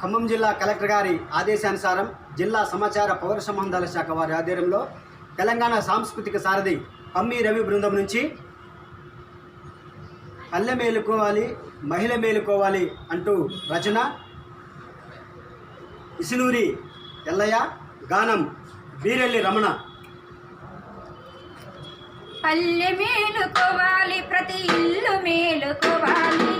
ఖమ్మం జిల్లా కలెక్టర్ గారి ఆదేశానుసారం జిల్లా సమాచార పౌర సంబంధాల శాఖ వారి ఆధ్వర్యంలో తెలంగాణ సాంస్కృతిక సారథి పమ్మి రవి బృందం నుంచి పల్లె మేలుకోవాలి మహిళ మేలుకోవాలి అంటూ రచన ఇసునూరి ఎల్లయ్య గానం బీరెల్లి రమణ. పల్లె మేలుకోవాలి ప్రతి ఇల్లు మేలుకోవాలి.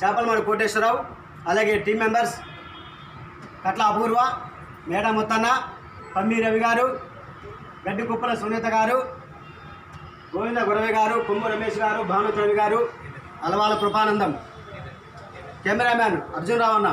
చేపలమడి కోటేశ్వరరావు అలాగే టీం మెంబర్స్ కట్ల అపూర్వ మేడ ముత్తన్న పమ్మి రవి గారు గడ్డి కుప్పల సునీత గారు గోవింద గురవి గారు కొమ్ము రమేష్ గారు భానుచరవి గారు అలవాల కృపానందం. కెమెరామ్యాన్ అర్జున్ రావు అన్న.